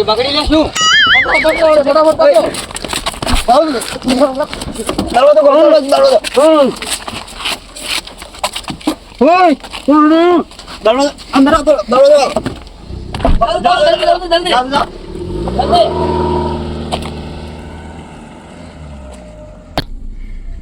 ગાડી પકડી લે શું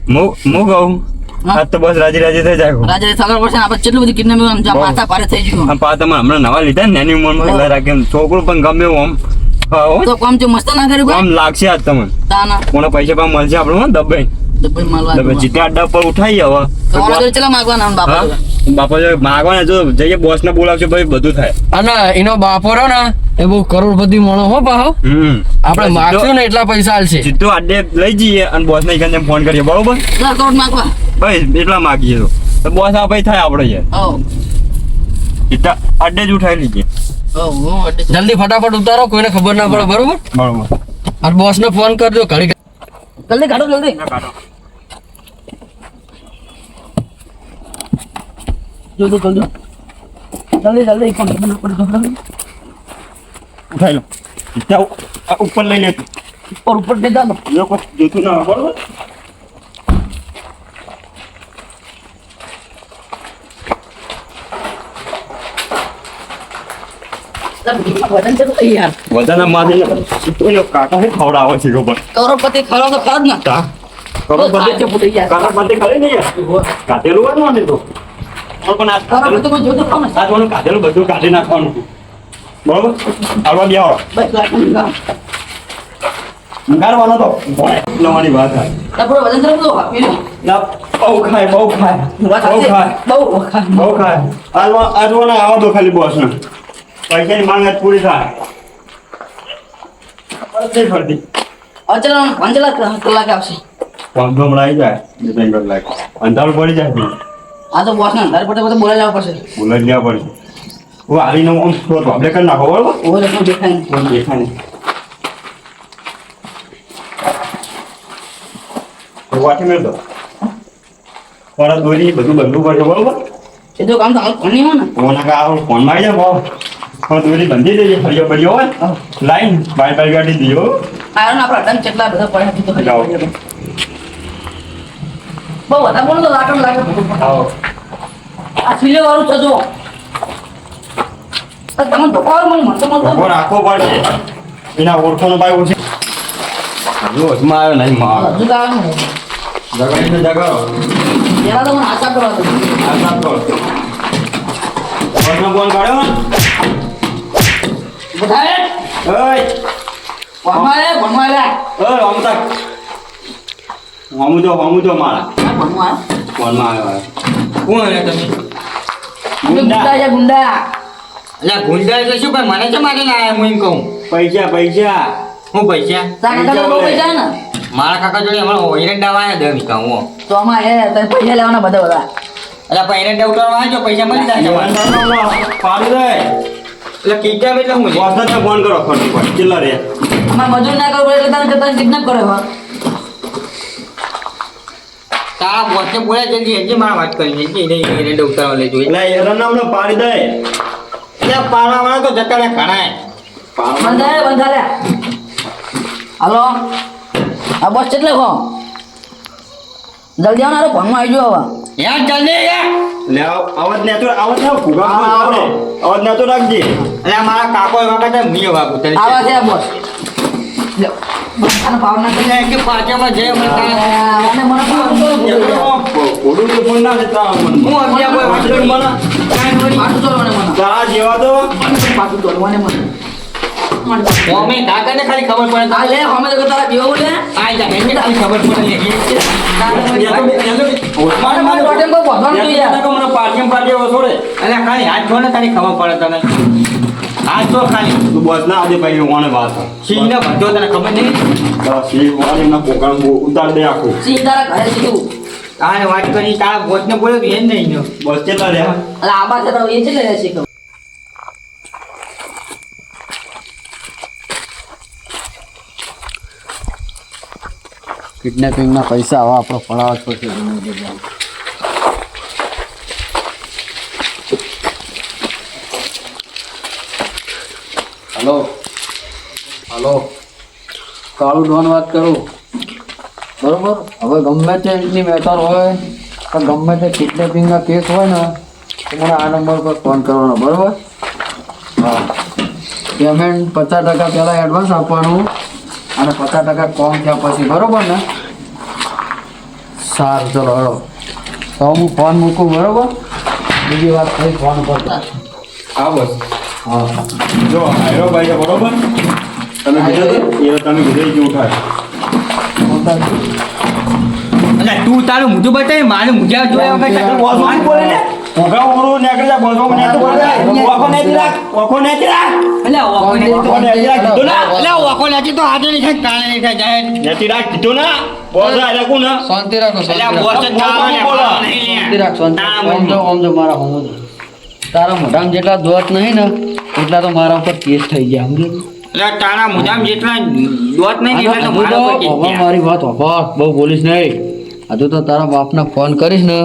હું હું કહું આ તો બસ રાજી રાજી થઈ જાય રાજા સગર પડશે આપણે કેટલું બધું કિડનેપિંગ આમ બહુ. માથા થઈ ગયું. આમ પા તમે હમણાં નવા લીધા ને એની ઉંમરમાં એટલે રાખે છોકરું પણ ગમે એવું આમ. તો કામ જો મસ્ત ના કર્યું આમ લાગશે આજ તમને. તાના કોના પૈસા પણ મળશે આપણે દબાઈ દબાઈ માલવા દબાઈ જીતે અડ્ડા પર ઉઠાઈ હવે તો ઓલા ચલા માગવાના બાપા હા? જોડે. બાપા જો માગવાના જો જઈએ બોસ ને બોલાવશે ભાઈ બધું થાય. અને એનો બાપો રહ્યો ને એ બહુ કરોડપતિ માણસ હો પાહો આપણે માગશું ને એટલા પૈસા હાલશે સીધો અડ્ડે લઈ જઈએ અને બોસ ને ફોન કરીએ બરોબર? દસ કરોડ માગવા. ભાઈ એટલા માગીએ તો. તો બોસ આ ભાઈ થાય આપણે યાર. સીધા અડ્ડે જ ઉઠાઈ અડે જલ્દી ફટાફટ ઉતારો કોઈને ખબર ના પડે બરોબર? બરોબર. અને બોસ ને ફોન કરજો ઘડી જલ્દી કાઢો જલ્દી. જલ્દી જલ્દી. જલ્દી જલ્દી. ઉઠાઈ લો. ઉપર લઈ લે ઉપર ઉપર દે જોતું ના બરોબર? વજન છે તો યાર વધારે મારી કાકા હે ખવડાવે છે ખબર? કરોડપતિ ખરો તો ખરો જ ને તા આજે ફૂટી ગયા. કરોડપતિ ખરી ને કાઢેલું હોય ને તો. પણ આ કરોડપતિ માં જોતો ખાવ ને આ જોવાનું કાઢેલું બધું કાઢી નાખવાનું. બરોબર? આવવા બે આવો. બસ લાઈટ ગામ મંગાડવાનો તો. લવાની વાત થાય વજન છે તો ના બહુ ખાય બહુ ખાય. બહુ ખાય. બહુ વખાણ. બહુ ખાય. આજવા આજવાના આવો તો ખાલી બોસ ને. પૈસાની માંગ પૂરી થાય. ફરતી ફરતી. હવે ચલો પાંચેલા કલાક- આવશે. હમણાં આવી જાય. બે ત્રણ કલાક અંધારું પડી જાય આ તો બોસ ને અંધાર પડે બધે બોલાવી લાવવા પડશે. બોલાઈ જ લેવા પડશે. હું આવીને આમ તો આપણે કરી નાખો બરોબર? ઓવે રકમ દેખાય નહીં. દેખાય નહીં. તો મેળ દો દોરી બધું બદલવું પડશે બરોબર? એ તો કામ તો હાલ કોની હોય ને? ફોન આ ફોનમાં આવી જાય ભાવ પણ દોરી બંધી દેજે ફરીઓ ફરીઓ હોય લાઈન બાય બાય ગાડી દીયો આ ને આપણા અડન કેટલા બધા પડ્યા છે તો જાઓ. પડ્યા. બહુ વધારે બોલો તો લાગે બધું. આવો. આ સિલે વાળું છે જો આ તમે ધોકાવો મને મળતો મળતો ભગવાન રાખવો પડશે. એના ઓળખોનો ભાઈ ઓછી. હજુ વચમાં આવ્યો નહીં માર. હજુ તો આવે ને. જગાડી. તો પહેલા તો મને આશા કરવા દો. આ સાફ કરો ફોન કાઢ્યો ગુંડા. છે ગુંડા. એટલે શું? ભાઈ મને છે માટે ના આયા હું એમ કહું. પૈસા પૈસા. હું પૈસા? પૈસા ને. મારા કાકા જોડે હમણાં ઓઈરન વાયા દે વિકા હું. તો પૈસા લેવાના બધા બધા. એટલે પૈરંડા ઉતારવા આવજો પૈસા મળી જાય પાડી દે. એટલે કિડનેપ એટલે હું છે? બોસને ફોન કરો ફોન પર કેટલા રે અમારે મજૂર ના કરવું એટલે તારે તારે કિડનેપ કરે હવે તારા બોસને બોલ્યા જલ્દી હજી મારા વાત કરી છે એને એને ઉતારવા જોઈએ એટલે એરન નામનો પાડી દે. એટલે પાડવા વાળા તો જતા રહ્યા ઘણાય બંધા લે બંધા હાલો. આ બસ કેટલે કો? જલ્દી આવો ફોનમાં આવી ગયો હવે. યાર જલ્દી યાર લે અવાજ ને તો અવાજ ને હા, આપણે અવાજ ને તો રાખજે મારા કાકો એવા વાગુ આવા છે. બસ ના કરી કે પાછામાં જય મને મને ઓડું તો ફોન ના દેતા મને. હું અગિયાર કોઈ કરી મને. કાંઈ વળી. પાછું ચોરવાને મને જેવા તો. પાછું મને મને. અમે કાકાને ખાલી ખબર પડે આ લે અમે તો તારા જેવો લે. આ જા એને ખાલી ખબર પડે એ તો એ મારે મારે મને ખાલી હાથ જો તારી ખબર પડે તને. હાથ જો ખાલી. તું બસ ના આજે ભાઈ ઓને વાત સિંહ ને બધો તને ખબર નહીં? તારા શી વાળી ના પોકાણ બહુ ઉતાર દે આખું. સિંહ તારા ઘરે સીધું. આને વાત કરી તારા બોસ ને બોલ્યો તો એ જ નહીં બસ તારે રહ્યા એટલે આબા છે તો એ છે લે શીખો કિડનેપિંગના પૈસા આવા આપણો ગમે તે હલો? હલો? કાળુ ડોન વાત કરું? બરોબર? હવે ગમે તે રીતની મેટર હોય કે ગમે તે કિડનેપિંગના કેસ હોય ને, તો મને આ નંબર પર ફોન કરવાનો, બરોબર? હા. પેમેન્ટ પચાસ ટકા પહેલાં એડવાન્સ આપવાનું. અને પચાસ ટકા કોમ થયા પછી બરોબર ને? સારું ચલો હળો. તો હું ફોન મૂકું બરોબર? બીજી વાત થઈ ફોન પર. હા બસ. હા. જો હાઈરો ભાઈ બરોબર? તમે કીધું? એ તમે કીધું એ ઉઠાય એટલે તું તારું મૂજું બતાવી મારું મૂજા જોયા વગર બોલે ને ઉગા ઉગડું નીકળી જાય બોસ મને તો ઓખો નહીં રાખ ઓખો નહીં રાખ. એટલે ઓકો નથી તો- ઓખો નહીં રાખ. કીધું ના? એટલે ઓકો નથી તો હાથે નહીં થાય કાળે નહીં થાય જાહેર નથી રાખ કીધું ના? બોસ આયરા કોણ શાંતિ રાખો એટલે બોસ રાખો. ને બોલો. પાડો નહીં લે. શાંતિ રાખ શાંતિ તાળા જો આમ જો મારા હોમો તારા મોઢામાં જેટલા દોત નહીં ને એટલા તો મારા ઉપર કેસ થઈ ગયા સમજો? એટલે તારા મોઢામાં જેટલા દોત નહીં ને એટલા તો મારા પર કેસ મારી વાત બહુ બોલીશ નહીં. હજુ તો તારા બાપને ફોન કરીશ ને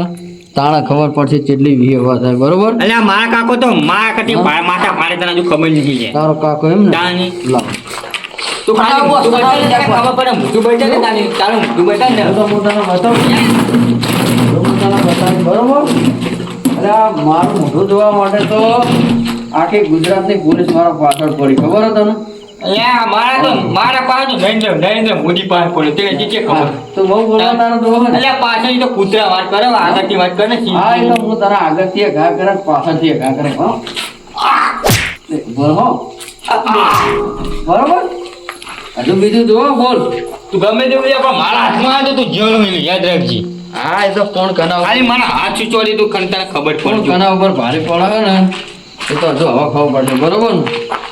તાણે ખબર પડશે કેટલી વિહેવા થાય બરોબર? એટલે આ મારા કાકો તો મારા કટી માથા ભારે તને હજુ ખબર નથી છે તારો કાકો એમ ને? તાની. લાવ તું ખાલી તને ખબર પડે મોઢું બેઠા ને તાની. તારું મોઢું બેઠા ને. હું તો હું તને બતાવું બરોબર? અરે આ મારું મોઢું જોવા માટે તો આખી ગુજરાતની પોલીસ મારા પાછળ પડી ખબર હતી તને? આ મારા તો મારા પાસે તો નરેન્દ્ર મોદી પાસે પડ્યો તેને જીતે ખબર. તો બહુ બોલવા તારો તો હોય એટલે પાછળ તો કૂતરા વાત કરે આગળથી વાત કરે હા એટલે હું તારા આગળથી ઘા કરે પાછળથી ઘા કરે હો. બોલ હો. બરોબર? હજુ બીજું જુઓ બોલ. તું ગમે છે, પણ મારા હાથમાં તો તું મિલી યાદ રાખજે. હા એ તો કોણ કના ખાલી મારા હાથ ચોરી તું ખન તને ખબર પડજો. કના ઉપર ભારે પડાવે ને? એ તો હજુ હવા ખબર પડશે બરોબર ને?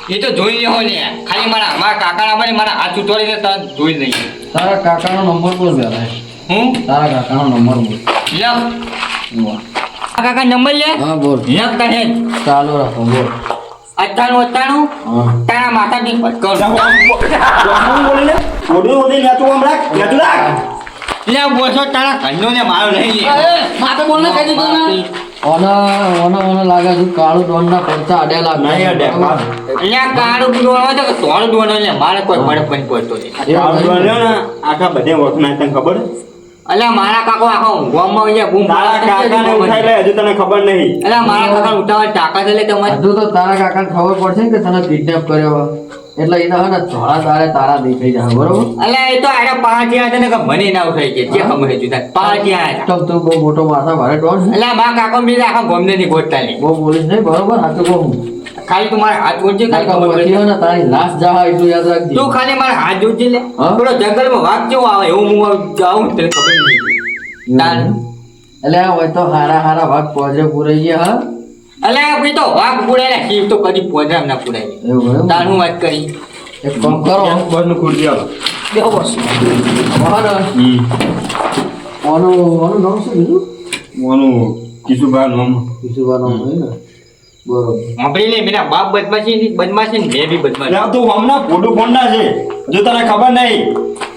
એ તો જોઈ લેવો ને. ખાલી મારા મારા કાકાના મને મારા હાથ ચૂચોડી દે તાર જોઈ લઈએ. તારા કાકાનો નંબર બોલ પહેલા હું? તારા કાકાનો નંબર બોલ. આ કાકા નંબર લે? હા બોલ. લખ તને. ચાલો રાખો બોલ. અઠ્ઠાણું અઠ્ઠાણું હા. તારા માથાથી ની બોસ બોલે. ને ઓડું ઓડું આમ રાખ. નેતું રાખ. લે બોસો તારા ઘરનો ને મારો નહીં લે. માથે બોલને કહી દીધું ને. ઓના ઓના ઓના લાગે છે કાળું ડોનના પડતા અડેલા નહીં અડે, બરોબર? એટલે આ કાળું તો એટલે મારે કોઈ ફરક પણ પડતો નહીં. આ બોલ્યો ને આખા બધે તને ખબર? એટલે મારા કાકો આખો ઊંઘવામાં હોય બૂમ તારા કાકાને ઉઠાઈ લે હજુ તને ખબર નહીં. એટલે મારા કાકા ઉઠાવા ટાકા છે તમારે હજુ તો તારા કાકાને ખબર પડશે કે તને કિડનેપ કર્યો. હોય. એટલે એના હે ને ધોળા તારે તારા દેખાઈ જાય બરોબર? એટલે એ તો આડા પાંચ હતા ને કે મને ના ઉઠાઈ છે જે છે જુદા. પહાટિયા હતા તો તું બહુ મોટો માથા ભારે ટોન એટલે મા કાકો બીજા આખા ગોમને ની ગોટતા ની બહુ બોલીશ નહીં બરોબર? હાથું બહુ ખાલી તમારે મારા હાથ જોડજે ખાલી ખબર પડે ને તારી લાશ જા એટલું યાદ રાખજે. તું ખાલી મારા હાથ જોડજે લે? થોડો જંગલમાં વાઘ કેવો આવે એવું હું જાઉં તને ખબર નહીં. એટલે હોય તો હારા હારા ભાગ પહોંચે પૂરે ગયા હા? એટલે આપણે તો વાઘ ને શિવ તો કદી પોજરામ ના પુડાય? તાર વાત કરી? એક કામ કરો. બંધનું ખુરશી આલો. બેહો બસ. ઓને હમ. ઓનો ઓનું નામ શું કીધું? ઓનું કિશુભા નામ. વિશુભાનું નામ હે ને? બરોબર. આપણે લે મેરા બાપ બદમાશી ની બદમાશી ને મેં બી બદમાશી. એટલે તું હમણાં ફોટો ફોનના છે. જો તને ખબર નહીં.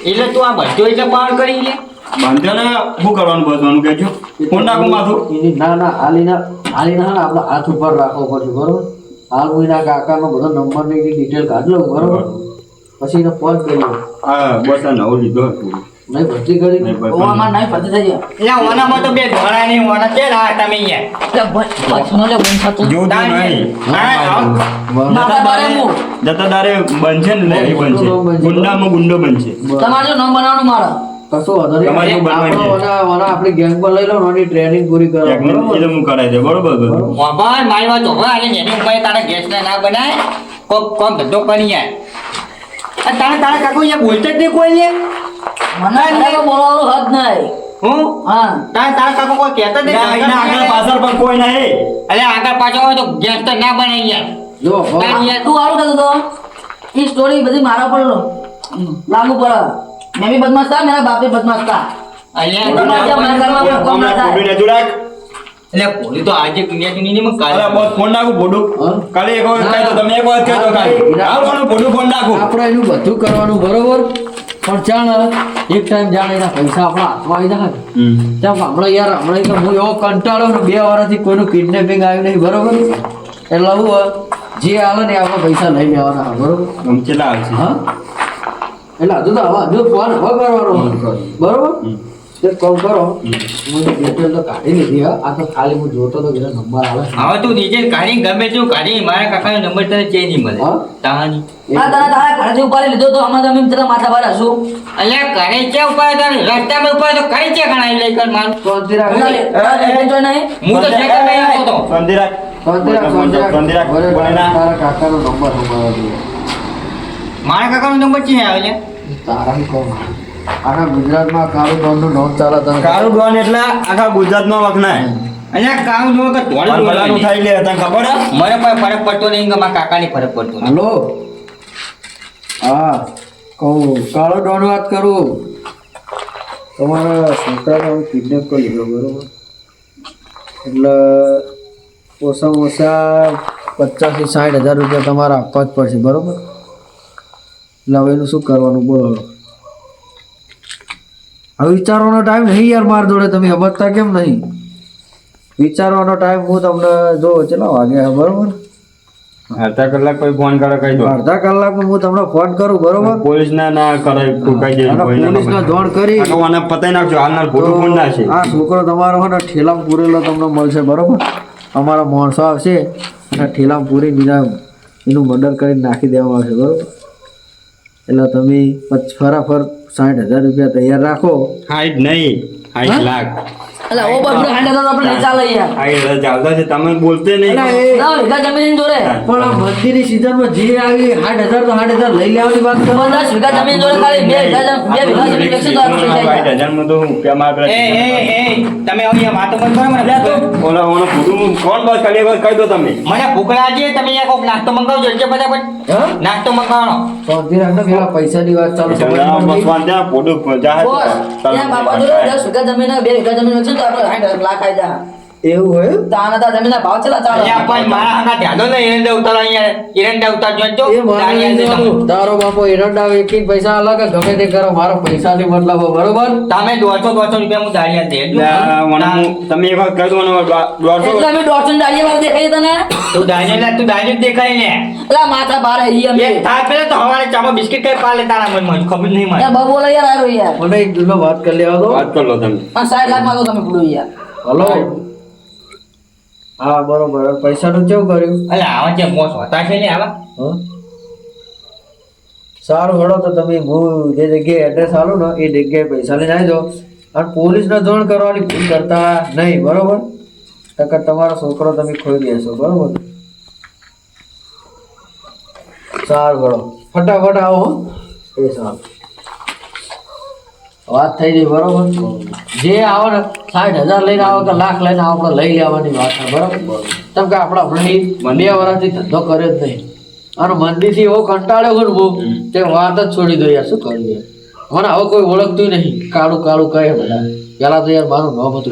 એટલે તું આ બધો એટલે પાર કરી લે. બાંધ્યો ને શું કરવાનું બસવાનું કહેજો. ફોન નાખું માથું. ના ના હાલીના હાલીના ને આપણે હાથ ઉપર રાખવો પડશે બરોબર? હાલ હું એના કાકાનો બધો નંબર ને ડિટેલ કાઢ લઉં બરોબર? પછી એને ફોન કરી હા બસ આ નવું લીધો હતું. નહીં બધી ઘડી નહીં ઓ, બસ અમાર નાઈ પતી થઈ ગયા. એટલે ઓનામાં તો બે ધોળા નહીં ઓના છે ને તમે અહીંયા? એટલે લે બંધ થતું. જોતું નહીં. હા, આવ. માથા જતા તારે બનશે ને લે બનશે ગુંડામાં ગુંડો બનશે તમારે જો નામ બનાવવાનું મારે. કશું વાંધો નહીં. તમારે શું બનવાનું છે? આપણો ઓના- ઓના આપણી ગેંગ પર લઈ લો ને ટ્રેનિંગ પૂરી કરો. એ તો હું કરાવી દે બરોબર બધું મારી વાત હોભળ. આજે એની ઉપર તારા ગેસ ના બનાય કોક કોમ ધંધો કરી યાર આ તારા તારા કાકો અહીંયા બોલતા જ નહીં કોઈ લે મને ખરેખર બોલવાનું હદ નહીં. હું? હા. તારા તારા કાકો કોઈ કહેતા જ નહીં આગળ પાછળ પણ કોઈ નહીં. અલે આગળ પાછળ હોય તો ગેસ તો ના બનાય યાર. જો તું આવું કહેતો તો. એ સ્ટોરી બધી મારા પર લાગુ પડે મેં બી બદમાશ હતા મેરા બાપે બદમાશ હતા અહીંયા તમારે જેમ ના કરવા પડે, કોમ ના હમણાં થાય. ફોટો નેતું રાખ. એટલે પોલી તો આજે ક્રિયા ની મને અરે કાલે બસ ફોન નાખું ફોટો કાલે એક વખત કહી દો તમે એક વખત કહી દો ના, ખાલી ના. આવવાનું ફોટો ફોન આપણે એનું બધું કરવાનું બરોબર? પણ ચાલ એક ટાઈમ જાણ એના પૈસા આપણા હાથમાં આવી જાય. હમ. હમણાં યાર હમણાં તો હું એવો કંટાળો ને બે વર્ષથી કોઈનું કિડનેપિંગ આવ્યું નહીં બરોબર? એટલે હું. જે આવે ને આપણે પૈસા લઈ લેવાના બરોબર? કેટલા આવશે હા? એટલે હજુ તો હવે હજુ ફોન હવે કરવાનો. બરોબર? એક કોલ કરો. હું ડિટેલ તો કાઢી લીધી હા. આ તો ખાલી હું જોતો તો કેટલા નંબર આવે છે. હવે તું નીચે કાઢી ગમે તું કાઢી મારા કાકાનો નંબર તને ચેન્જ નહીં મળે. હા? તાહાની આ તને તારા ઘરેથી ઉપાડી લીધો તો અમે તમે જરા માથા પર હશું એટલે ઘરે છે ઉપર તારે રસ્તામાં ઉપર તો કઈ છે ઘણા લઈ કર મારું. શાંતિ રાખ. હું તો સાયકલ નહીં આવતો હતો શાંતિ રાખ. શાંતિ રાખ, શાંતિ. તારા કાકાનો નંબર નંબર જોઈએ. મારા કાકાનો નંબર છે આવે લે તારા ને કહું. આખા ગુજરાતમાં કાળુ ડોનનું નોંધ ચાલે તને. કાળુ ડોન એટલે આખા ગુજરાતમાં વખણાય. અહીંયા કામ નો કે બધાનું બોલાય થાય લે તને ખબર? મને પણ ફરક પડતો નહીં કે મારા કાકાને ફરક પડતો હલો? હા કહું કાળો ડોન વાત કરું. તમારા છોકરાને હું કિડનેપ કરી લીધો બરોબર? એટલે ઓછા ઓછા પચાસથી સાઠ હજાર રૂપિયા તમારે આપવા જ પડશે બરોબર? એટલે હવે એનું શું કરવાનું બોલો હવે. વિચારવાનો ટાઈમ નહીં યાર માર જોડે તમે સમજતા કેમ નહીં? વિચારવાનો ટાઈમ હું તમને જો ચલો વાગે બરોબર? અડધા કલાક પછી ફોન કરે કહી દો. અડધા કલાકમાં હું તમને ફોન કરું બરોબર? પોલીસ ના ના કરે કહી દે પોલીસ ના જોણ કરી. અને પતાઈ નાખજો હાલના ફોટો ફોન ના છે આ છોકરો તમારો હોય ને ઠેલામાં પૂરેલો તમને મળશે બરોબર? અમારા માણસો આવશે અને ઠેલામાં પૂરી બીજા એનું મર્ડર કરી નાખી દેવામાં આવશે બરોબર? એટલે તમે ફરાફર સાઠ હજાર રૂપિયા તૈયાર રાખો. સાઠ નહીં સાઠ લાખ. એટલે ઓ બબરો હાંડે તો આપણે નહીં ચાલે યાર હજાર ચાલતા છે તમે બોલતે નહીં. ના વીઘા જમીન જોડે. પણ આ મંદિરની સિઝનમાં જે આવી 8000 તો 8000 લઈ લેવાની વાત કરો. પચાસ વીઘા જમીન જોડે ખાલી બે વીઘા જમ- બે વીઘા જમીન વેચી તો આપણે થઈ જાય. હજારમાં તો હું રૂપિયા માં એ એ એ તમે અહીંયા વાતો મત કરો મને ઓલા ઓલા ખોટું કોણ બસ ખાલી એક કહી દો તમે. મને ભૂખડા છે તમે અહીંયા કોક નાસ્તો મંગાવજો એટલે ફટાફટ. હા? નાસ્તો મંગાવવાનો. શાંતિ રાખને પેલા પૈસાની વાત ચાલુ બસ વાંધા ખોટું જાહેર બસ ત્યાં બાબા જોડે દસ વીઘા જમીન બે વીઘા જમીન વેચી તો આપણે સાઠ લાખ આઈ જાય એવું હોય તાના તા જમીનના ભાવ ચલા ચાલે અહીંયા પણ મારા હાના ધ્યાનો ને એરંડા ઉતાર અહીંયા એરંડા ઉતાર જોજો એ મારે તારો બાપો એરંડા એક પૈસા અલગ ગમે તે કરો મારો પૈસાથી મતલબ બરોબર? તમે દોઢસો દોઢસો રૂપિયા હું દાળિયા દે તમે એક વાર કહી દો ને દોઢસો એટલે મે દોઢસો દાળિયા દાળીએ દેખાય તને? તું દાળિયા લે તું દાળિયા દેખાય ને. એટલે માથા બાર ઈ અમે. એક થાક પેલા તો હવારે ચામો બિસ્કિટ કઈ પાલે તારા મનમાં ખબર નહીં મને. બબો લઈ યાર આરો યાર. મને એક વાત કરી લેવા દો. વાત કર લો તમે. પણ સાઠ લાખ માંગો તમે પૂરું યાર. હલો. હા બરોબર. પૈસાનું કેવું કર્યું? અલે આવા જે મોસ હોતા છે ને આવા? હં? સારું હળો તો તમે હું જે જગ્યાએ એડ્રેસ આલું ને એ જગ્યાએ પૈસા લઈને આવી જાઓ. અને પોલીસને જોણ કરવાની ભૂલ કરતા નહીં બરોબર? નકર તમારો છોકરો તમે ખોઈ દેશો બરોબર? સારું હળો ફટાફટ આવો. એ સારું. વાત થઈ ગઈ બરોબર? જે આવો ને સાઠ હજાર લઈને આવો કે લાખ લઈને આવો કે લઈ લેવાની વાત છે બરોબર? કેમ કે આપણા હમણાં બે વર્ષથી ધંધો કર્યો જ નહીં. અને મંદીથી એવો કંટાળ્યો હોય હું તે વાત જ છોડી દો યાર શું કરું યાર મને હવે કોઈ ઓળખતું નહીં. કાળું કાળું કહે બધા. પેલા તો યાર મારું નામ હતું.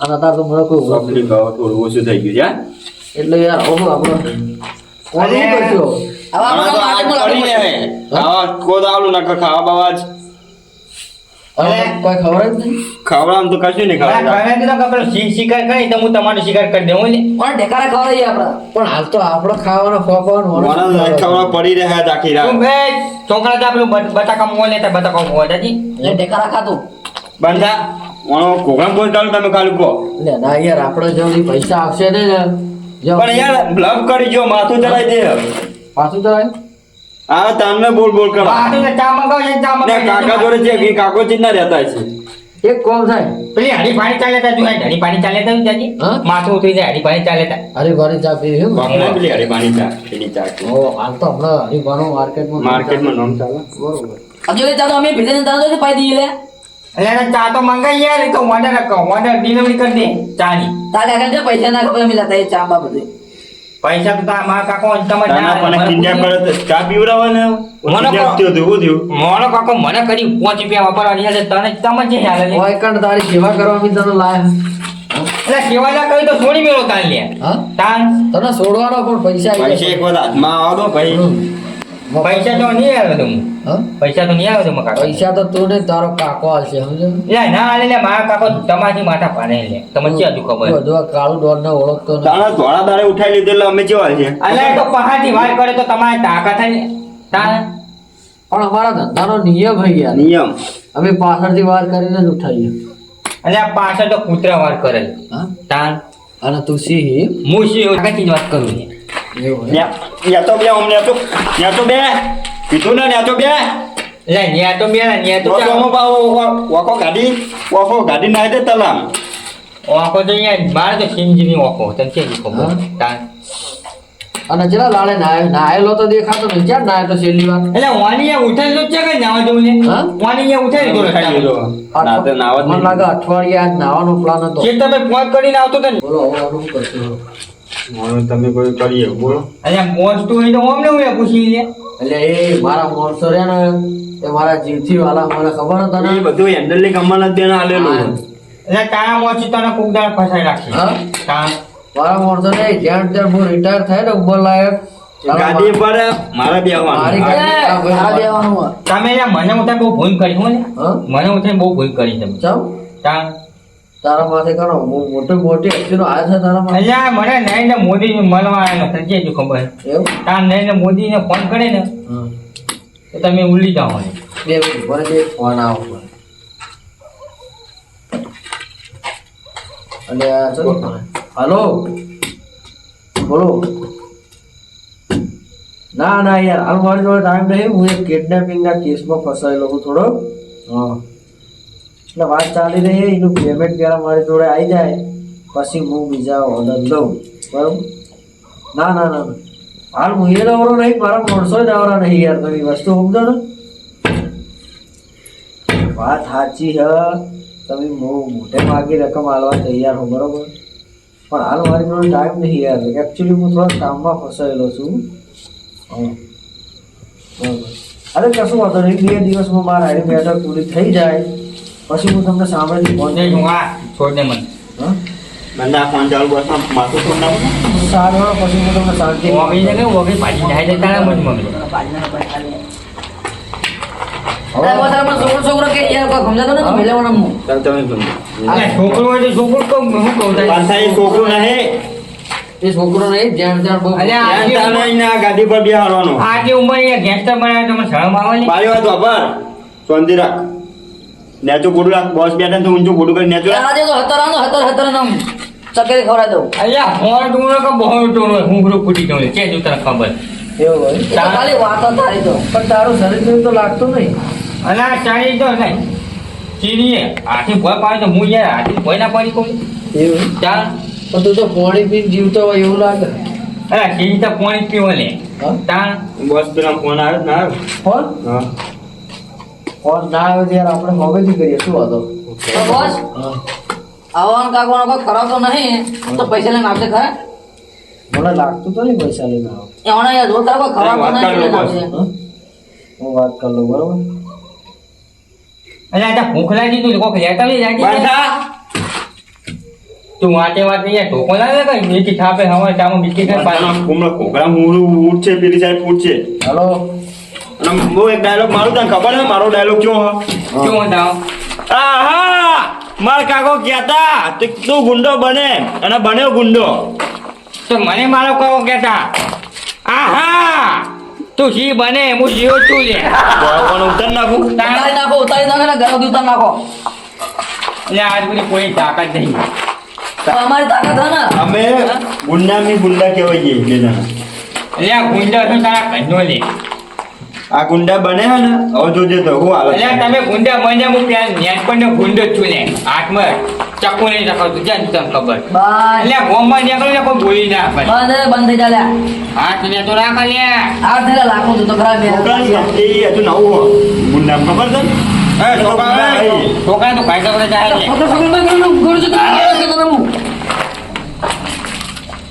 અને અત્યારે તો મને કોઈ ઓળખતું ઓછું થઈ ગયું એટલે યાર આપણે કોણ અરે. કરશો હવે આપણે હમણાં તો આજ માર્કેટમાં પડી લાવવું રહે. ખાવા ખોદ આવડું નકર ખાવા બાવા જ. હવે કોઈ ખબર જ નહીં. ખવડાવવાનું તો કશું નહીં મારા ખવડાવતા. ઘરે કીધું કે પેલો શી- શિકાર કરી તો હું તમારો શિકાર કરી દઉં ને પણ ઢેકારા ખવડાવીએ આપણે. પણ હાલ તો આપણે ખાવાનો ફોફવાનો મને ખવડાવ પડી રહ્યા છે આખી રાત. તું બે છોકરા તો પેલું બટ- બટાકા મોં લેતા બટાકા મોં દાદી એટલે ઢેકારા ખાતું બંધા મને કોકણ બોલતા તમે ખાલી કહો. લે ના યાર આપણે જો પૈસા આવશે ને પણ યાર લવ કરી જો માથું ચલાવી દે. પાછું તો હા તમને બોલ બોલ કરો. ચા મંગાવજે ચા ને કાકા જોડે છે કે કાકો ચીજ રહેતા છે એક કોમ થાય. પેલી હરી પાણી ચાલે તા તું હરી પાણી ચાલે તા? માથું ઉતરી જાય હરી પાણી ચાલે તા ચા ચા ચા ઓ હાલ હમણાં માર્કેટમાં માર્કેટમાં નામ ચાલે. બરોબર. હજુ કે ચાલો અમે ભીડે તરત જ પાઈ દઈએ લે. એટલે ચા તો મંગાઈ યાર તો ઓર્ડર ઓર્ડર ડિલિવરી કરી દે ચાની. તારે કાકા પૈસા ના ખબર અમે લેતા એ ચા બા બધું પૈસા તો તારા મારા કાકો તમે તાના પણ કિડનેપ કરે ચા પીવડાવે ને મને કાકો હતું, થયું? મોનો કાકો મને કરી પાંચ રૂપિયા વાપરવાની છે તને તમે જે હાલે ઓય કણ તારી સેવા કરવાની તને લાય એટલે સેવાના કરી તો છોડી મેળો તાન લે. હા? તાન તને છોડવાનો પણ પૈસા પૈસા એક વાર હાથમાં આવો ભાઈ. પૈસા તો નહીં આવે તું પૈસા તો નહીં આવે તું કાકા પૈસા તો તું ને તારો કાકો હાલશે સમજો લે ના આલે લે મારા કાકો તમારી માથા પાને લે તમને શું હતું ખબર બધું કાળો ડોન ને ઓળખતો તાણા ધોળા દાડે ઉઠાઈ લીધેલા અમે જેવા છે અલે તો પહાડી વાત કરે તો તમારે તાકા થાય ને? તાણ પણ અમારા ધંધાનો નિયમ હે યાર. નિયમ. અમે પાછળથી વાર કરીને જ ઉઠાઈએ. અને આ પાછળ તો કૂતરા વાર કરે. તાર તાણ અને તું સિંહ હું જ વાત કરું છું? ન્યા ન્યા તો બે અમને તો ન્યા તો બે. કીધું ને ન્યા તો બે. લે ન્યા તો બે ન્યા તો તો અમો પાવો વાકો ગાડી વાકો ગાડી નાઈ દે તલામ. ઓખો તો અહીંયા બાર તો સિંજીની ઓખો તને કે ખબર? હા? તાણ અને ચલા લાલે નાય નાયેલો તો દેખાતો નહીં. ક્યાં નાય તો છેલ્લી વાર? એટલે વાની અહીંયા ઉઠાઈ તો છે કે નાવા જવું ને વાણી અહીંયા ઉઠાઈ દીધો ઉઠાઈ દીધો ના તો નાવા જ મને. લાગે અઠવાડિયે નાવાનો પ્લાન હતો. જે તમે ફોન કરીને આવતો ને બોલો શું કરશું મને તમે કોઈ કરીએ બોલો અહીંયા મોસ્ટ હોય તો ને હું પૂછી લે. એટલે એ મારા માણસો રે ને એ મારા જીવથી વાલા મને ખબર હતા ને? એ બધું હેન્ડલની કમાલ જ બેન આલેલું એટલે તારા મોચી તને કુકદાર ફસાઈ રાખશે હા? મારા માણસો ને જ્યાં ત્યાં હું રિટાયર થાય ને ઉંમર લાયક. ગાડી પર મારા મારી ગાડી- મારા બેવાનું. તમે મને ઉઠાઈ બહુ ભૂલ કરી હું ને. મને ઉઠાઈ બહુ ભૂલ કરી તમે. ચાલ તારા માથે કરો. મોટી મોટી વ્યક્તિનો આ છે તારા માથે? અહીંયા મને નરેન્દ્ર મોદી મળવા આવ્યો સંજય જો ખબર? એવું? તાર નરેન્દ્ર મોદીને ફોન કરે ને તો તમે ઉલી જાઓ બે મિનિટ મને બે ફોન આવો અને ચલો હલો? બોલો? ના ના યાર હાલ મારી જોડે ટાઈમ નહીં. હું એક કિડનેપિંગના કેસમાં ફસાયેલો છું થોડો. હા. એટલે વાત ચાલી રહી એનું પેમેન્ટ પહેલાં મારી જોડે આવી જાય, પછી હું બીજા ઓર્ડર લઉં. બરાબર? ના ના ના. હાલ હું એ દવરો નહીં, મારા માણસો જ નવરા નહીં યાર, તમે વસ્તુ સમજો ને વાત સાચી છે, તમે મોટે માગી રકમ આલવા તૈયાર હો, બરાબર? પણ હાલ મારી જોડે ટાઈમ નહીં યાર. એકચ્યુઅલી હું થોડા કામમાં ફસાયેલો છું. અરે કશું વાંધો નહીં, બે દિવસમાં મારા આઈડી મેટર પૂરી થઈ જાય. પછી હું તમને સાંભળી ફોન ને હું આ છોડ દે મને. આ ફોન ચાલુ બસમાં માથું તો ના સારું પછી હું તમને શાંતિ ઓગળી ને ઓગળી ભાજી જાય તો તારા મન મમ્મી બસ તમે? પાછા જ્યાં ગાડી પર બેહાડવાનો આ જે ઉંમર ગેંગસ્ટર બનાવે તો મને શરમ આવે વાત રાખ. નેચું ગોડું રાખ બોસ બેઠા તો ઊંચું ગોડું કરી નેચું. આજે આ હતર આનો હતર હતર નમ આમ ખવરા દઉં. અલ્યા ફોન ટૂણો કે બહુ ટૂણો હું ઘરું ફૂટી ગયો. કે જો તને ખબર. એવું હોય? એ તો ખાલી વાતો તારી તો. પણ તારું શરીર જેવું તો લાગતું નહીં. અને આ ચાલી તો નહીં. ચીની આથી ભય પાડે તો હું યાર આથી ભય ના પાડી કોઈ એવું? ચાલ તો તું તો પોણી પીને જીવતો હોય એવું લાગે. અરે ચીરી તો પોણી પીવો લે તાણ બોસ પેલા ફોન આવ્યો ને ફોન? હા. ફોન ના આવે તો યાર આપણે મોબાઈલથી કરીએ. શું વાતો તો બોસ. આવવાનું કાગવાનો કોઈ ખરાબ તો નહીં. તો પૈસા લઈને આપશે ખરા. મને લાગતું તો નહીં પૈસા લઈને આવો. એમણે યાર જો ખરા કોઈ ખરાબ તો નહીં હું? વાત કરી લઉં બરોબર? અલ્યા ત્યાં ભૂખ લાગી તું કોક લેતા લઈ જાય બાંધા. તું વાતે વાતે યાર ઢોકો લાગે? કઈ મીઠી થાપે હવા ચામાં બીજી કઈ પાછી. કુમળા કોકડા મૂળું ઉઠશે પેલી સાઈડ ફૂટશે હલો? અને હું એક ડાયલોગ મારું તને ખબર છે મારો ડાયલોગ કયો હે? કયો દાવ આહા! માર કાકો કહેતા તે. તું ગુંડો બને. અને બન્યો ગુંડો. તો મને મારો કાકો કહેતા આહા! તું સી બને હું જીવો છું લે. પણ ઉતર નાખો. ઉતારી નાખો ઉતારી નાખો ને ઘરે ઉતારી નાખો. એટલે આજ બધી કોઈ તાકાત નહીં. અમારી તાકાત ને? અમે ગુંડામી ગુંડા કહેવાય છે એટલે ગુંડા છો તારા ઘરનો લે. આ ગુંડા બને હે ને હવે જોજે તો હું હાલત એટલે તમે ગુંડા બને હું ત્યાં નેનપણનો ગુંડો છું ને હાથમાં ચક્કુ નહીં રખાવતું જાન તને ખબર એટલે ગોમમાં નીકળો ને કોઈ બોલી ના પડે બંધ બંધ થઈ જાય હાથ ને તો રાખા લે આ થયેલા લાખો તું તો ખરા બે એ હજુ નવું ગુંડા ખબર છે એ છોકરા છોકરા તો કાઈ કરે જાય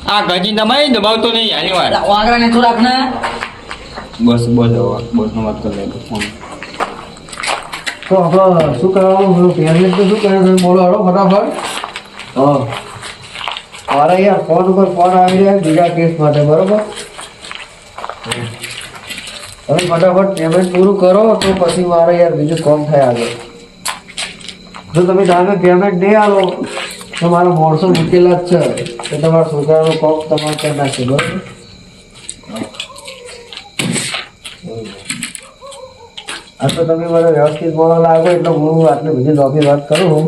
ના આ ગજી દબાઈ દબાવતો નહીં હાલી વાર વાંગરા ને તું રાખ ને બસ બસ હવે બસ વાત કરી ફોન તો આપણે શું કરવાનું? પેલું પેરેન્ટ તો શું કરે તમે બોલો હળો ફટાફટ. હા. મારે યાર ફોન ઉપર ફોન આવી રહ્યા બીજા કેસ માટે બરોબર? તમે ફટાફટ પેમેન્ટ પૂરું કરો તો પછી મારે યાર બીજું કોમ થાય આગળ. જો તમે ટાઈમે પેમેન્ટ નહીં આવો તો મારા માણસો મૂકેલા જ છે. તો તમારા છોકરાનું કોમ તમારે કરી નાખશે બરાબર? આ તો તમે મને વ્યવસ્થિત બોલવા લાગો એટલે હું આટલી બધી નોકરી વાત કરું છું.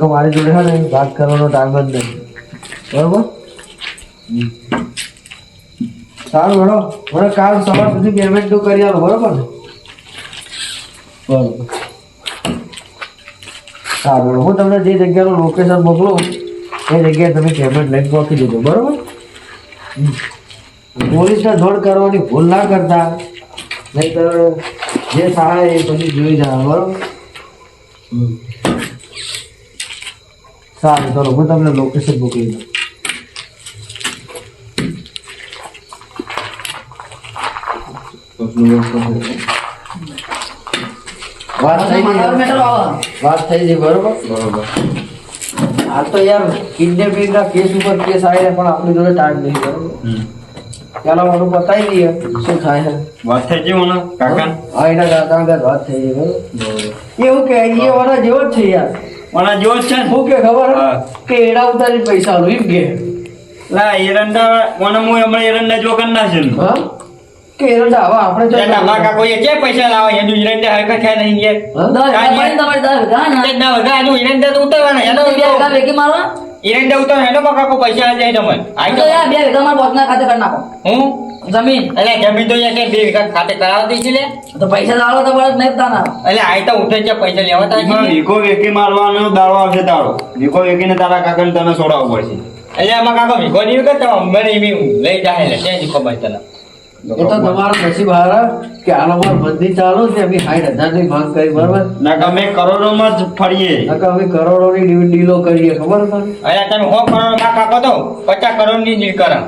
તો મારી જોડે છે ને, વાત કરવાનો ટાઈમ જ નહીં. બરાબર? સારું મેડમ મને કાલ સવાર સુધી પેમેન્ટ તો કરી આવો બરાબર ને? બરાબર. સારું હું તમને જે જગ્યાનું લોકેશન મોકલું, એ જગ્યાએ તમે પેમેન્ટ લઈને પહોંચી દેજો, બરાબર? પોલીસને જોડ કરવાની ભૂલ ના કરતા. નહીતર જે થાય એ પછી જોઈ જાય બરાબર સારું ચલો હું તમને લોકેશન મોકલી દઉં વાત થઈ મારા ગઈ મેટર આવે વાત થઈ ગઈ બરોબર બરોબર આ તો યાર કિડનેપિંગ ના કેસ ઉપર કેસ આવીને પણ આપણી જોડે ટાઈમ નહીં બરોબર પેલા મારું બતાવી દઈએ શું થાય છે? વાત થઈ ગઈ મને કાકા? હા એના કાકા ને વાત થઈ ગઈ બરોબર. એવું કે એ વાળા જેવો જ છે યાર. મને જેવો જ છે? ને શું કે ખબર? કે એડા ઉતારી પૈસા લો એમ કે. લા એરંડા મને હું હમણાં એરંડા જો કરી નાખ્યું હા? કે એરંડા હવે આપણે જો એના કાકો એ કે પૈસા લાવો એનું ઈરંડા હરકત થાય નહીં કે. હા? દસ તમારે દસ ના ને. ના ઈરંડા તો ઉતારવાના એનો વીઘા ભેગી મારવા? ઈરંડા ઉતાર એનો માકા કાકો પૈસા આ જાય તમે આઈ તો યાર બે વીઘા માર બોટના ખાતે કરી નાખો. હું? જમીન. એટલે જમીન તો યાર કે બે વીઘા ખાતે કરાવતી દીધી લે. તો પૈસા દાળો તો બળ નહીં તાના એટલે આઈ તો ઉઠે છે પૈસા લેવા તા છે. વીકો વેકી મારવાનો દાળો આવશે તારો. વીકો વેકીને તારા કાકાને તને છોડાવવું પડશે. એટલે આમાં કાકો વીઘો નહીં કે તો મને એમ લઈ જાય એટલે જ ખબર તને એ તો તમારો નસીબ હારા કે આનો પર બંધી ચાલો છે અમે સાઠ હજારની માંગ કરી બરાબર? ના કે અમે કરોડોમાં જ ફરીએ નકર અમે કરોડોની ની ડીલો કરીએ ખબર છે અરે તમે સો કરોડમાં કાકો તો? પચાસ કરોડની ડીલ કરા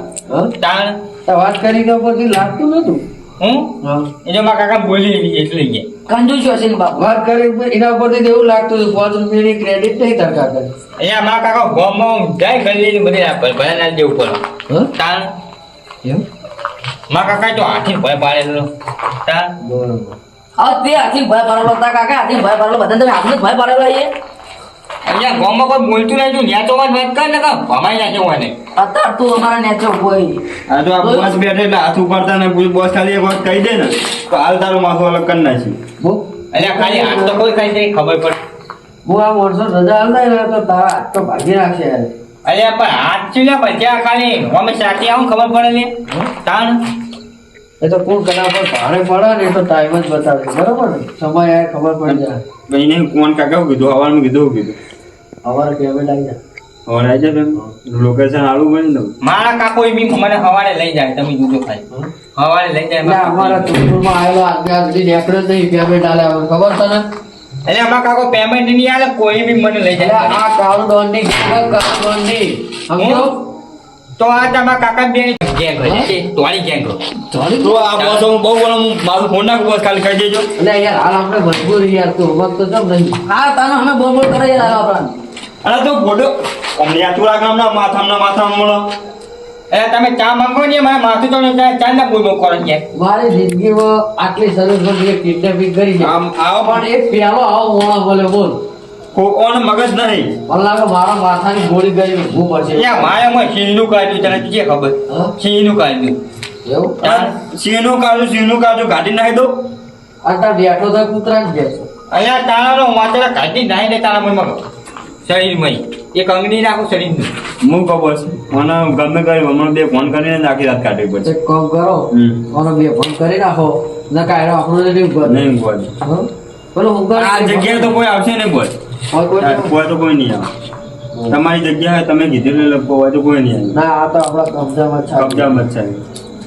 તાણ? તો વાત કરી કે પછી લાગતું નતું? હું? હા. એ જો માં કાકા બોલી એટલે ગયા કંજૂસ હશે ને બાપ. વાત કરી એના ઉપરથી એવું લાગતું હતું પાંચ રૂપિયાની ક્રેડિટ નહીં તરકા કરી. અહીંયા માં કાકા ગોમ જાય લઈને બધી આપે ભલે ના દેવું પડે તાણ? એમ? માં કાકા તો હાથી ભય પાડેલો. બરોબર હવે તે હાથી ભય પાડેલો હતા કાકા હાથી ભય પાડેલો. બધા તમે હાથને જ ભય પાડેલો એ અહીંયા ગામમાં કોઈ બોલતું નહીં. તું ન્યા તો વાત વાત કર ને કાં. ભમાઈ નાખે મને અત્યાર તું અમારા નેચો કોઈ આ તો આ બોસ બેઠે એટલે હાથ ઉપાડતા ને બોસ ખાલી એક વાત કહી દે ને તો હાલ તારું માથું અલગ કરી નાખી હું? એટલે ખાલી હાથ તો કોઈ કઈ નહીં ખબર પડે. હું આ વર્ષો રજા હાલતા ને તો તારા હાથ તો ભાગી નાખશે. અલ્યા પણ હાથ છે ને બચ્યા ખાલી. અમે સાથે આવું ખબર પડે ને તાણ? એ તો કોણ કલા પર ભારે પડે ને એ તો ટાઈમ જ બતાવે. બરોબર ને? સમય આવે ખબર પડી જાય. ભાઈ નહીં કોણ કાકા કીધું? હવાનું કીધું કીધું. અમારે પેમેન્ટ લાગી જાય હવે આવી જાય લોકેશન આડું બની દઉં મારા કાકો એ બી મને હવારે લઈ જાય તમે જોજો ખાલી. હવારે લઈ જાય અમારા કાકો. આવેલો આજ્ઞા સુધી નીકળ્યો જ નહીં પેમેન્ટ આલે ખબર તને? એટલે આમાં કાકો પેમેન્ટ નહીં આલે કોઈ બી મને લઈ જાય. આ કાળું ડોનની કાળું ડોનની? સમજો? તો આ તમારા કાકા બે ગેંગ છે તોડી ગેંગ તોડી તો આ બોસ હું બહુ બોલું હું મારું ફોન નાખું બસ ખાલી કહી દેજો. એટલે યાર હાલ આપણે મજબૂર યાર તો. વખત તો જમ નહીં. હા તને અમે બોલ બોલ કરે યાર હાલો આપણને અને તો ફોટો અમને આ તુરા ગામના માથામના માથા મળો એટલે તમે ચા માંગો ને મારા માથું તો ચા ના બોલ કરો છે. મારી જિંદગીમાં આટલી સરસ બધી કિડનેપિંગ કરી છે. આમ આવો. પણ એક પ્યાલો આવો મોણો બોલે બોલ. કોકોને મગજ નહીં. મને લાગે મારા માથાની ગોળી ગઈ ભૂ પડશે. અહીંયા માયામાં સિંહનું કાઢ્યું તને કે ખબર? સિંહનું કાઢ્યું. એવું. સિંહનું કાઢું સિંહનું કાઢું ગાડી નાખી દો આટલા બેઠો તો કૂતરા જ બેસો અહીંયા તારા વાંચેલા ગાડી નાખી દે તારા મનમાં શરીરમાં એક અંગની નાખું શરીર હું ખબર છે. મને ગમે કરી હમણાં બે ફોન કરીને આખી રાત કાઢવી પડશે. એક કામ કરો. મને બે ફોન કરી નાખો. નકા એનો આપણો નહીં ઉપર નહીં બોલ બોલો પેલો આ જગ્યાએ તો કોઈ આવશે નહીં બોલ. કોઈ કોઈ કોઈ તો કોઈ નહીં આવે. તમારી જગ્યા તમે કીધેલું લગભગ હોય તો કોઈ નહીં આવે. ના આ તો આપણા કબજામાં કબજામાં જ છે.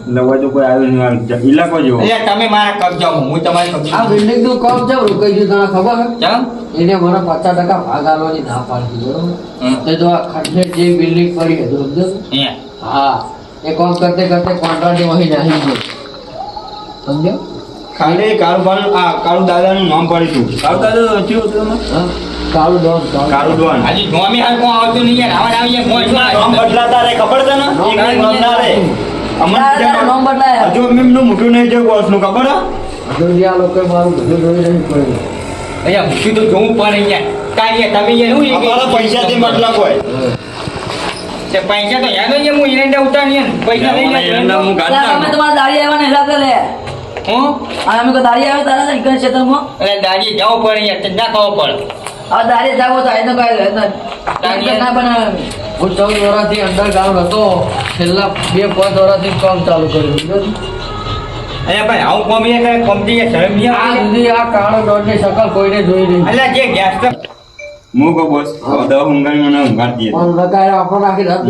તો કોઈ આવ્યું નહીં આવે ઇલાકો જેવો. એ તમે મારા કબજા હું તમારા આ બિલ્ડિંગનું કામ રોકાઈ ગયું તને ખબર હે? એને મને પચાસ ટકા ભાગ આલવાની ના પાડી દીધો તે જો આ ખંડેર જે બિલ્ડિંગ પડી હતી સમજો હા. એ કામ કરતે કરતે કોન્ટ્રાક્ટ વહી નાખી ગયો. સમજો ખાલી કાળુભાનું આ કાળુ દાદાનું નામ પાડી તું. કાળુ દાદા થયું હતું કાળું ડોન કાળુ ડોન. આજે ગોમી હાલ કોણ આવતું નહીં યાર આવા આવીએ મોજ નામ બદલાતા રે ખબર છે ને? એક નામ ના રહે હજુ એમનું મોટું નહીં જોયું બોસનું ખબર મારું બધું જોઈ રહ્યું પડ્યું અહીંયા તો જોવું પડે અહીંયા. કાંઈ તમે અહીંયા શું અમારા પૈસાથી મતલબ હોય. તે પૈસા તો યાદ હોય હું એરંડા પૈસા લઈ એરંડા હું એટલે અમે તમારા દાડી આવ્યા ને લે. હું? અને અમે કોઈ દાડી આવ્યા તારા ઈકન ક્ષેત્રમાં? એટલે દાડી જવું પડે અહીંયા તે ના ખાવો પડે. તો કાંઈ ના બનાવે. હું ચૌદ વર્ષથી અંડરગ્રાઉન્ડ હતો. છેલ્લા બે પાંચ વર્ષથી કામ ચાલુ કર્યું? અરે ભાઈ આવું કોમ કરે કોમતી શરમ નહીં આ સુધી આ કાળો દોડની શકલ કોઈને જોઈ નહીં. એટલે જે ગેસ તો હું કહું બોસ દવા ઊંઘાડી મને ઊંઘાડી દે પણ આખી રાત જ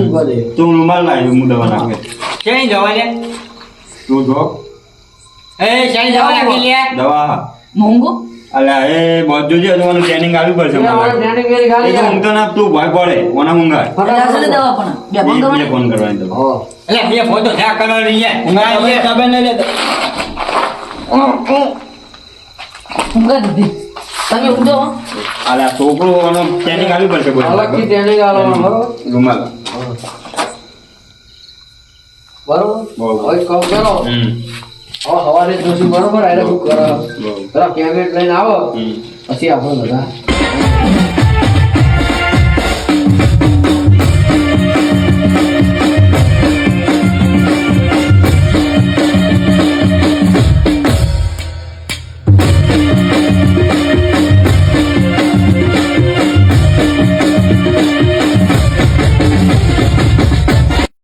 તું રૂમાલ લાવી હું દવા નાખે. ક્યાંય જવા લે તું જો. એ ક્યાંય જવા નાખી લે દવા હા. મોંઘું અલ્યા એ બધું જે તમારું ટ્રેનિંગ આવી પડશે એ તો ઊંઘતો ના તું ભય પડે ઓના દવા પણ? બે ફોન કરવાની? એટલે બે કરવા રહી જાય ઊંઘા દીધી તમે ઊંઘો. છોકરો ઓનો ટ્રેનિંગ આવી પડશે બોલ અલગથી ટ્રેનિંગ આલવાનું બરોબર રૂમાલ. બરોબર? બરોબર. હવે કામ કરો હમ. હવે સવારે જોશું બરોબર આરે શું કરો? પેમેન્ટ લઈને આવો. પછી આપણે બધા